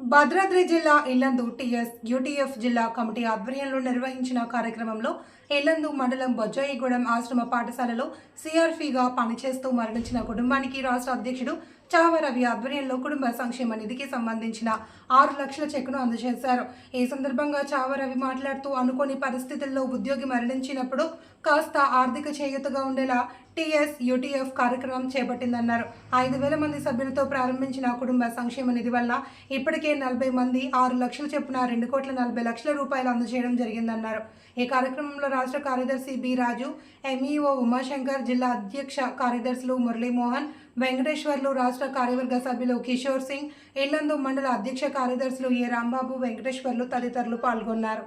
భద్రాద్రి జిల్లా Yellandu TS UTF జిల్లా committee ఆధ్వర్యంలో నిర్వహించిన కార్యక్రమంలో ఇల్లందు మండలం బొజ్జాయిగూడెం ఆశ్రమ పాఠశాలలో సిఆర్ఫీగా పనిచేస్తూ మరణించిన కుటుంబానికి రాష్ట్ర అధ్యక్షుడు చావ రవి ఆధ్వర్యంలో కుటుంబ సంక్షేమ నిధికి సంబంధించిన ఆరు లక్షల చెక్కును అందజేశారు. ఈ సందర్భంగా చావ రవి మాట్లాడుతూ అనుకోని పరిస్థితుల్లో ఉద్యోగి మరణించినప్పుడు కాస్త ఆర్థిక చేయూతగా ఉండేలా టీఎస్ యూటీఎఫ్ కార్యక్రమం చేపట్టిందన్నారు. ఐదు వేల మంది సభ్యులతో ప్రారంభించిన కుటుంబ సంక్షేమ నిధి వల్ల ఇప్పటికే నలభై మంది ఆరు లక్షల చొప్పున రెండు కోట్ల నలభై లక్షల రూపాయలు అందజేయడం జరిగిందన్నారు. ఈ కార్యక్రమంలో రాష్ట్ర కార్యదర్శి బి రాజు ఎంఈఓ ఉమాశంకర్ జిల్లా అధ్యక్ష కార్యదర్శులు మురళీమోహన్ వెంకటేశ్వర్లు రాష్ట్ర కార్యవర్గ సభ్యులు కిషోర్ సింగ్ ఇల్లందు మండల అధ్యక్ష కార్యదర్శులు ఏ రాంబాబు వెంకటేశ్వర్లు తదితరులు పాల్గొన్నారు.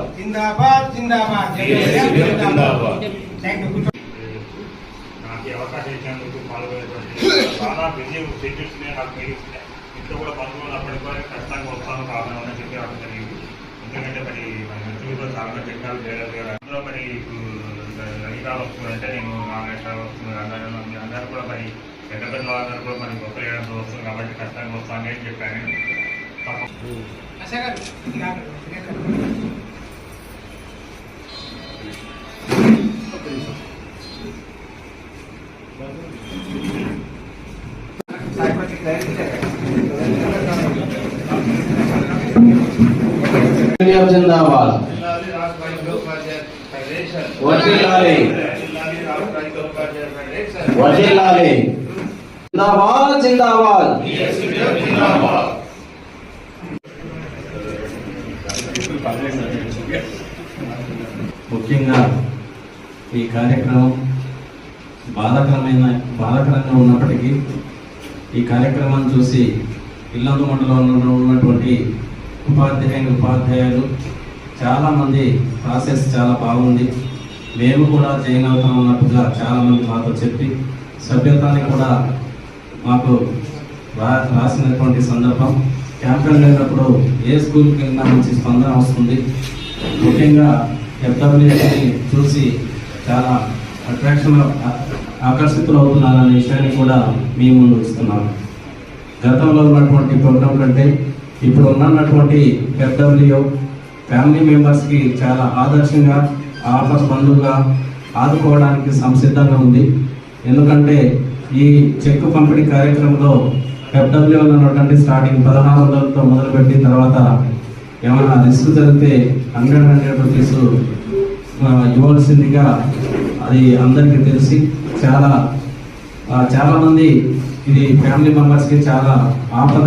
జిందాబాద్ జిందాబాద్. నాకు అవకాశం ఇచ్చినందుకు చాలా ఇంట్లో కూడా పనులు అప్పటికి కూడా ఖచ్చితంగా వస్తాను కావాలని చెప్పి నాకు తెలియదు ఎందుకంటే మరి మన మిత్రులతో చాలా టెక్నాలజీ చేయలేదు అందులో మరి రవికాలు వస్తుందంటే నేను నాగేశ్వరాలు వస్తుంది అందరూ అందరూ కూడా మరి పెద్ద పెద్ద వాళ్ళందరూ కూడా మరి గొప్ప చేయడం వస్తుంది కాబట్టి ఖచ్చితంగా వస్తాను అని చెప్పాను. తప్ప ఆశా గారు ఇండియా జిందాబాద్ వర్ధిల్లాలి వర్ధిల్లాలి జిందాబాద్ జిందాబాద్ ముఖ్యంగా ఈ కార్యక్రమం బాధాకరమైన బాధాకరంగా ఉన్నప్పటికీ ఈ కార్యక్రమాన్ని చూసి ఇల్లందు మండలంలో ఉన్నటువంటి ఉపాధ్యాయులు ఉపాధ్యాయులు చాలామంది ప్రాసెస్ చాలా బాగుంది. మేము కూడా జాయిన్ అన్నట్టుగా చాలామంది మాతో చెప్పి సభ్యతాన్ని కూడా మాకు రా రాసినటువంటి సందర్భం. క్యాంపెయిన్ వెళ్ళినప్పుడు ఏ స్కూల్కి వెళ్ళినా మంచి స్పందన వస్తుంది. ముఖ్యంగా ఎఫ్డబ్ల్యూఎస్ని చూసి చాలా అట్రాక్షన్ ఆకర్షితులు అవుతున్నారనే విషయాన్ని కూడా మీ ముందు ఇస్తున్నాను. గతంలో ఉన్నటువంటి ప్రోగ్రాం కంటే ఇప్పుడు ఉన్నటువంటి ఎఫ్డబ్ల్యూ ఫ్యామిలీ మెంబర్స్కి చాలా ఆదర్శంగా ఆఫర్స్ బంధువుగా ఆదుకోవడానికి సంసిద్ధంగా ఉంది. ఎందుకంటే ఈ చెక్ పంపిణీ కార్యక్రమంలో ఎఫ్డబ్ల్యూ ఉన్నటువంటి స్టార్టింగ్ పదహారు వందలతో మొదలుపెట్టిన తర్వాత ఏమైనా రిస్క్ జరిగితే హండ్రెడ్ హండ్రెడ్ రూపీస్ ఇవ్వాల్సిందిగా అది అందరికీ తెలిసి చాలా చాలామంది ఇది ఫ్యామిలీ మెంబర్స్కి చాలా ఆపద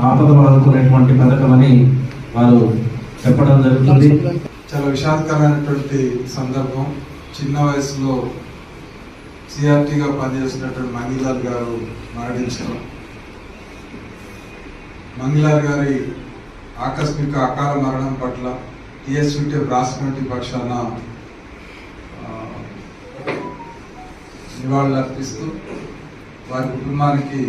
ఆపదలు ఆదుకునేటువంటి పథకం అని వారు చెప్పడం జరుగుతుంది. చాలా విషాదకరమైనటువంటి సందర్భం. చిన్న వయసులో సిఆర్టీగా పనిచేసినటువంటి మంగిలాల్ గారు మరణించారు మంగిలాల్ గారి ఆకస్మిక అకాల మరణం పట్ల టీఎస్యూటీ రాష్ట్ర పక్షాన ఆ, నివాళులు అర్పిస్తూ వారి కుటుంబానికి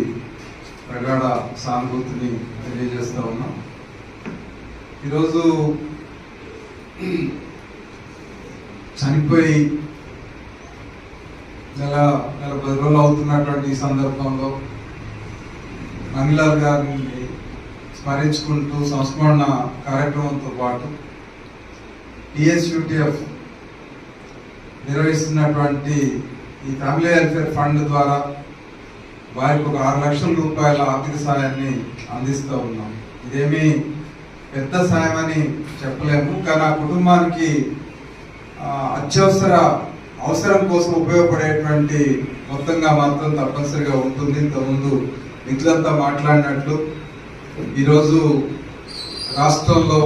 ప్రగాఢ సానుభూతిని తెలియజేస్తూ ఉన్నాం. ఈరోజు చనిపోయి నెల నెల పది రోజులు అవుతున్నటువంటి ఈ సందర్భంలో మంగిలాల్ గారిని స్మరించుకుంటూ సంస్మరణ కార్యక్రమంతో పాటు టిఎస్యూటిఎఫ్ నిర్వహిస్తున్నటువంటి ఈ ఫ్యామిలీ వెల్ఫేర్ ఫండ్ ద్వారా వారికి ఒక ఆరు లక్షల రూపాయల ఆర్థిక సాయాన్ని అందిస్తూ ఉన్నాం. ఇదేమీ పెద్ద సాయం అని చెప్పలేము కానీ ఆ కుటుంబానికి అత్యవసర అవసరం కోసం ఉపయోగపడేటువంటి మొత్తంగా మాత్రం తప్పనిసరిగా ఉంటుంది. ఇంతకుముందు మిత్రులంతా మాట్లాడినట్లు ఈరోజు రాష్ట్రంలో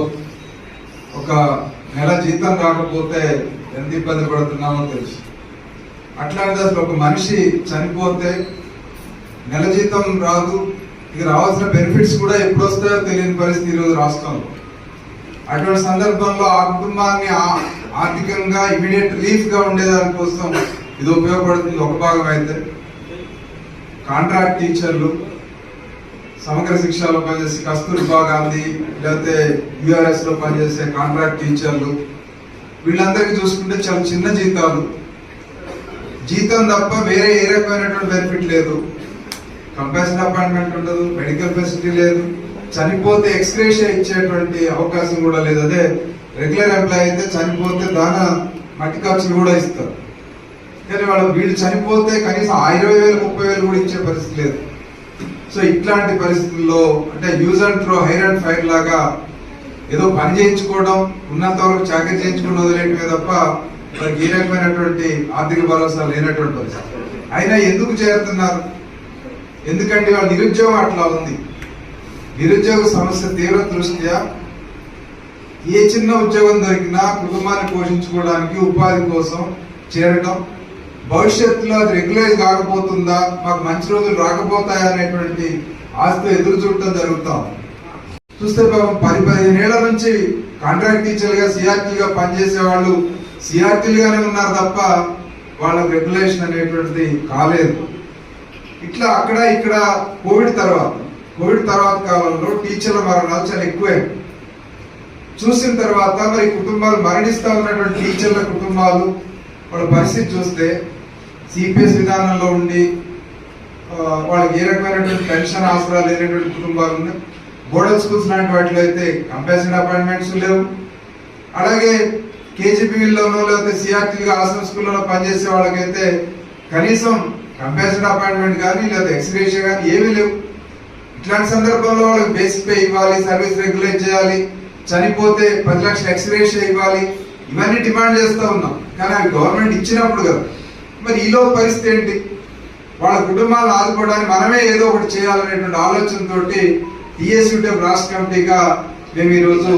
ఒక నెల జీతం రాకపోతే ఎంత ఇబ్బంది పడుతున్నామో తెలుసు. అట్లాంటి అసలు ఒక మనిషి చనిపోతే నెల జీతం రాదు ఇక రావాల్సిన బెనిఫిట్స్ కూడా ఎప్పుడు వస్తాయో తెలియని పరిస్థితి ఈరోజు రాష్ట్రంలో. అటువంటి సందర్భంలో ఆ కుటుంబాన్ని ఆర్థికంగా ఇమీడియట్ రిలీఫ్గా ఉండేదాని కోసం ఇది ఉపయోగపడుతుంది ఒక భాగం అయితే. కాంట్రాక్ట్ టీచర్లు సమగ్ర శిక్షలో పనిచేసే కస్తూర్బా గాంధీ లేకపోతే యుఆర్ఎస్లో పనిచేసే కాంట్రాక్ట్ టీచర్లు వీళ్ళందరికీ చూసుకుంటే చాలా చిన్న జీతాలు. జీతం తప్ప వేరే ఏ రకమైనటువంటి బెనిఫిట్ లేదు. కంపాషన్ అపాయింట్మెంట్ ఉండదు మెడికల్ ఫెసిలిటీ లేదు. చనిపోతే ఎక్స్గ్రేషియా ఇచ్చేటువంటి అవకాశం కూడా లేదు. అదే రెగ్యులర్ ఎంప్లాయ్ అయితే చనిపోతే దాన మట్టి ఖర్చులు కూడా ఇస్తారు. కానీ వాళ్ళు వీళ్ళు చనిపోతే కనీసం ఇరవై వేలు ముప్పై వేలు కూడా ఇచ్చే పరిస్థితి లేదు. సో ఇట్లాంటి పరిస్థితుల్లో అంటే use and throw hire and fire లాగా ఏదో పని చేయించుకోవడం ఉన్నంత వరకు చాకరీ చేయించుకుని వదిలేయటమే తప్ప వాళ్ళకి ఏ రకమైనటువంటి ఆర్థిక భరోసా లేనటువంటి పరిస్థితి. అయినా ఎందుకు చేరుతున్నారు? ఎందుకంటే వాళ్ళ నిరుద్యోగం అట్లా ఉంది. నిరుద్యోగ సమస్య తీవ్ర దృష్ట్యా ఏ చిన్న ఉద్యోగం దొరికినా కుటుంబాన్ని పోషించుకోవడానికి ఉపాధి కోసం చేరటం భవిష్యత్తులో అది రెగ్యులైజ్ కాకపోతుందా మాకు మంచి రోజులు రాకపోతాయా అనేటువంటి ఆస్తి ఎదురు చూడటం జరుగుతాం చూస్తే పాపం పది పదిహేను ఏళ్ళ నుంచి కాంట్రాక్ట్ టీచర్గా సిఆర్టీగా పనిచేసే వాళ్ళు సిఆర్టీలుగానే ఉన్నారు తప్ప వాళ్ళ రెగ్యులేషన్ అనేటువంటిది కాలేదు. ఇట్లా అక్కడ ఇక్కడ కోవిడ్ తర్వాత కోవిడ్ తర్వాత కాలంలో టీచర్ల మరణాలు చాలా ఎక్కువే. చూసిన తర్వాత మరి కుటుంబాలు మరణిస్తా ఉన్నటువంటి టీచర్ల కుటుంబాలు వాళ్ళ పరిస్థితి చూస్తే సిపిఎస్ విధానంలో ఉండి వాళ్ళకి ఏ రకమైనటువంటి పెన్షన్ ఆసరా లేనటువంటి కుటుంబాలు ఉన్నాయి. మోడల్ స్కూల్స్ లాంటి వాటిలో అయితే కంపల్సరీ అపాయింట్మెంట్స్ లేవు. అలాగే కేజీపీలోనో లేకపోతే సిఆర్టీగా ఆశ్రమ స్కూల్లో పనిచేసే వాళ్ళకైతే కనీసం కంపాషన్ అపాయింట్మెంట్ కానీ లేకపోతే ఎక్స్గ్రేషన్ కానీ ఏమీ లేవు. ఇట్లాంటి సందర్భంలో వాళ్ళకి బేసిక్ పే ఇవ్వాలి సర్వీస్ రెగ్యులేట్ చేయాలి చనిపోతే పది లక్షల ఎక్స్గ్రేషన్ ఇవ్వాలి ఇవన్నీ డిమాండ్ చేస్తూ ఉన్నాం. కానీ అవి గవర్నమెంట్ ఇచ్చినప్పుడు కదా. మరి ఈలో పరిస్థితి ఏంటి? వాళ్ళ కుటుంబాలను ఆదుకోవడానికి మనమే ఏదో ఒకటి చేయాలనేటువంటి ఆలోచనతోటి టిఎస్యూటీఎఫ్ రాష్ట్ర కమిటీగా మేము ఈరోజు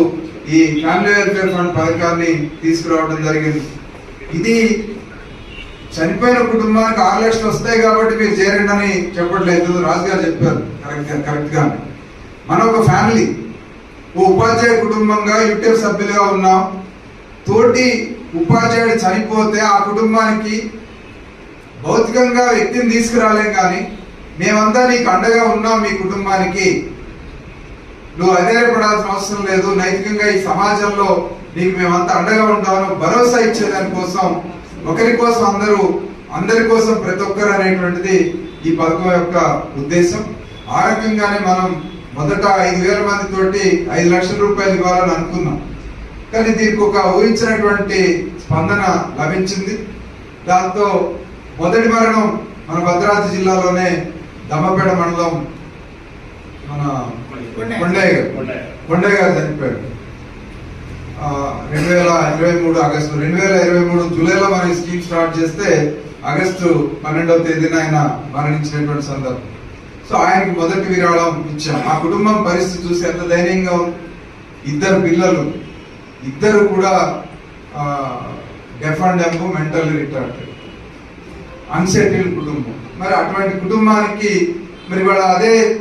ఈ ఫ్యామిలీ వెల్ఫేర్ ఫండ్ పథకాన్ని తీసుకురావడం జరిగింది. ఇది చనిపోయిన కుటుంబానికి ఆరు లక్షలు వస్తాయి కాబట్టి మీరు చేరండి అని చెప్పట్లేదు. రాజు గారు చెప్పారు కరెక్ట్గా కరెక్ట్గా మన మనం ఒక ఫ్యామిలీ ఓ ఉపాధ్యాయ కుటుంబంగా యూట్యూబ్ సభ్యులుగా ఉన్నాం. తోటి ఉపాధ్యాయుడు చనిపోతే ఆ కుటుంబానికి భౌతికంగా వ్యక్తిని తీసుకురాలేం కానీ మేమంతా నీకు అండగా ఉన్నాం మీ కుటుంబానికి. నువ్వు అధైర్యపడాల్సిన అవసరం లేదు. నైతికంగా ఈ సమాజంలో నీకు మేమంతా అండగా ఉంటామని భరోసా ఇచ్చేదాని కోసం ఒకరి కోసం అందరూ అందరి కోసం ప్రతి ఒక్కరు అనేటువంటిది ఈ పథకం యొక్క ఉద్దేశం. ఆ రకంగానే మనం మొదట ఐదు వేల మంది తోటి ఐదు లక్షల రూపాయలు ఇవ్వాలని అనుకున్నాం. కానీ దీనికి ఒక ఊహించినటువంటి స్పందన లభించింది. దాంతో మొదటి మరణం మన భద్రాద్రి జిల్లాలోనే దమ్మపేట మండలం మన కొండయ్య. గారు. కొండయ్య. గారు చనిపోయాడు. రెండు వేల ఇరవై మూడు ఆగస్టు రెండు వేల ఇరవై మూడు జూలైలో మనం ఈ స్కీమ్ స్టార్ట్ చేస్తే ఆగస్టు పన్నెండవ తేదీన ఆయన మరణించినటువంటి సందర్భం. సో ఆయనకి మొదటి విరాళం ఇచ్చాం. ఆ కుటుంబం పరిస్థితి చూసి ఎంత ధైర్యంగా ఉంది. ఇద్దరు పిల్లలు. ఇద్దరు కూడా deaf and dumb mental retard. Unsettle కుటుంబం. మరి అటువంటి కుటుంబానికి మరి వాళ్ళ అదే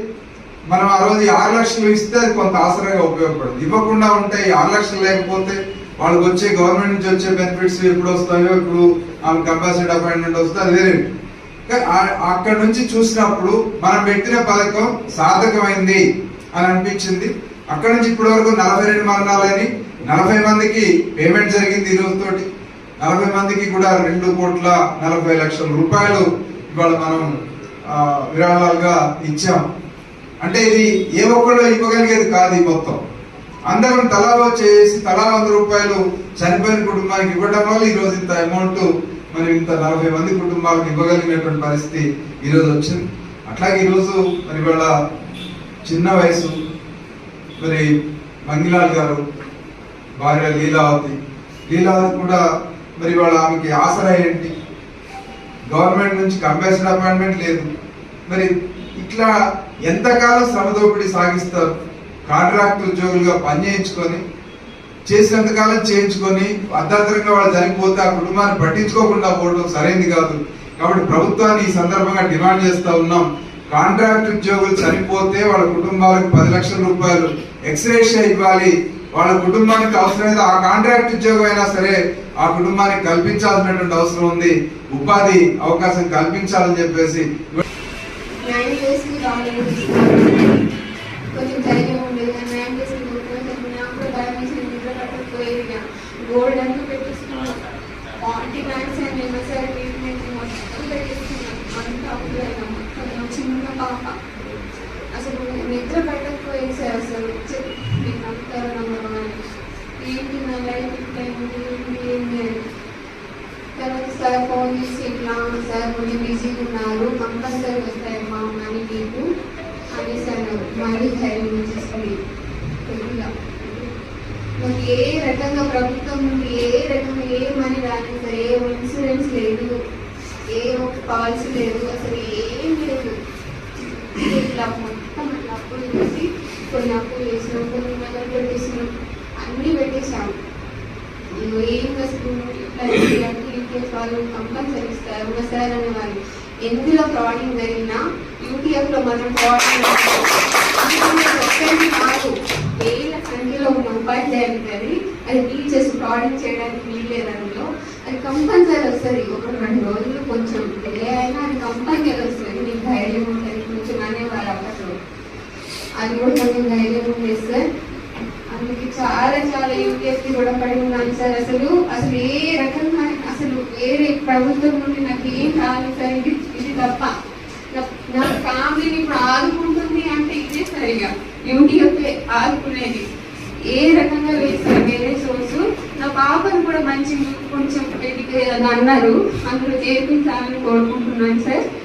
మనం ఆ రోజు ఆరు లక్షలు ఇస్తే అది కొంత ఆసరాగా ఉపయోగపడుతుంది. ఇవ్వకుండా ఉంటే ఆరు లక్షలు లేకపోతే వాళ్ళకి వచ్చే గవర్నమెంట్ నుంచి వచ్చే బెనిఫిట్స్ ఎప్పుడు వస్తాయో ఇప్పుడు ఆమె కంపాసిటీ అపాయింట్మెంట్ వస్తే అది వేరే అక్కడ నుంచి చూసినప్పుడు మనం పెట్టిన పథకం సార్థకమైంది అని అనిపించింది. అక్కడ నుంచి ఇప్పటి వరకు నలభై రెండు మరణాలని నలభై మందికి పేమెంట్ జరిగింది ఈ రోజు తోటి నలభై మందికి కూడా రెండు కోట్ల నలభై లక్షల రూపాయలు ఇవాళ మనం విరాళాలుగా ఇచ్చాం. అంటే ఇది ఏ ఒక్కళ్ళు ఇవ్వగలిగేది కాదు ఈ మొత్తం. అందరం తలా చేసి తలా వంద రూపాయలు చనిపోయిన కుటుంబానికి ఇవ్వడం వల్ల ఈ రోజు ఇంత అమౌంట్ మరి ఇంత నలభై మంది కుటుంబాలకు ఇవ్వగలిగినటువంటి పరిస్థితి ఈ రోజు వచ్చింది. అట్లాగే ఈరోజు మరి వాళ్ళ చిన్న వయసు మరి మంగిలాల్ గారు భార్య లీలావతి. లీలావతి కూడా మరి వాళ్ళ ఆమెకి ఆసరా ఏంటి? గవర్నమెంట్ నుంచి కంపాషన్ అపాయింట్మెంట్ లేదు. మరి ఇట్లా ఎంతకాలం శ్రమదోపిడి సాగిస్తారు? కాంట్రాక్ట్ ఉద్యోగులుగా పని చేయించుకొని చేసినంతకాలం చేయించుకొని అర్ధాంతరంగా వాళ్ళు చనిపోతే ఆ కుటుంబాన్ని పట్టించుకోకుండా పోవడం సరైంది కాదు. కాబట్టి ప్రభుత్వాన్ని ఈ సందర్భంగా డిమాండ్ చేస్తూ ఉన్నాం. కాంట్రాక్ట్ ఉద్యోగులు చనిపోతే వాళ్ళ కుటుంబాలకు పది లక్షల రూపాయలు ఎక్స్రేషియా ఇవ్వాలి. వాళ్ళ కుటుంబానికి అవసరమైతే ఆ కాంట్రాక్ట్ ఉద్యోగం అయినా సరే ఆ కుటుంబానికి కల్పించాల్సినటువంటి అవసరం ఉంది. ఉపాధి అవకాశం కల్పించాలని చెప్పేసి పాప అసలు నిద్ర బయటకు సార్ అసలు చెప్పి మీకు నమ్ముతారో నమ్మరు ఏంటి నా లైఫ్ ఇట్లయింది ఏంటి ఏంటి అని తర్వాత సార్ ఫోన్ చేసి ఇట్లా సార్ కొంచెం బిజీగా ఉన్నారు కంపల్సరీ వస్తాయమ్మా మనీ మీకు అని సార్ మళ్ళీ ధైర్యం చేసుకుని కొద్దిగా మాకు ఏ రకంగా ప్రభుత్వం నుండి ఏ రకంగా ఏ మనీ రాలేదు సార్ ఏ ఇన్సూరెన్స్ లేదు ఏ ఒక పాలసీ లేదు అసలు ఏం లేదు. ఇట్లా మొత్తం అట్లా అప్పులు చేసి కొన్ని అప్పులు చేసినాం కొన్ని మొదలు పెట్టేసినాం అన్నీ పెట్టేసాము ఇదిగో ఏం అసలు ఇట్లా యూటీఎఫ్ వాళ్ళు కంపల్సరీ ఇస్తారు సార్ అనే వాళ్ళు ఎందులో ఫ్రాడింగ్ జరిగినా యూటీఎఫ్లో మనం ఫ్రాడింగ్ ఒక్కరికి కాదు వేల సంఖ్యలో ఉన్న ఉపాధ్యాయులు కానీ అది టీచర్స్ ఫ్రాడింగ్ చేయడానికి వీల్లేదు అందులో అది కంపల్సరీ వస్తుంది. ఒక రెండు రోజులు కొంచెం డిలే అయినా అది కంపల్సరీ వస్తుంది. మీకు ధైర్యం ఉంటుంది. అది కూడా కొంచెం ధైర్యం ఉంది సార్. అందుకే చాలా చాలా యూపీఎస్సీ కూడా పడి ఉన్నాను సార్. అసలు అసలు ఏ రకంగా అసలు వేరే ప్రభుత్వం నుండి నాకు ఏం కావాలి సార్? ఇది ఇది తప్ప. నా- ఫ్యామిలీని ఇప్పుడు ఆదుకుంటుంది అంటే ఇదే సరిగా యూటీఎఫ్ ఆదుకునేది. ఏ రకంగా లేదు సార్ వేరే సోర్సు నా పాపను కూడా మంచి కొంచెం అని అన్నారు. అందులో చేర్పించాలని కోరుకుంటున్నాను సార్.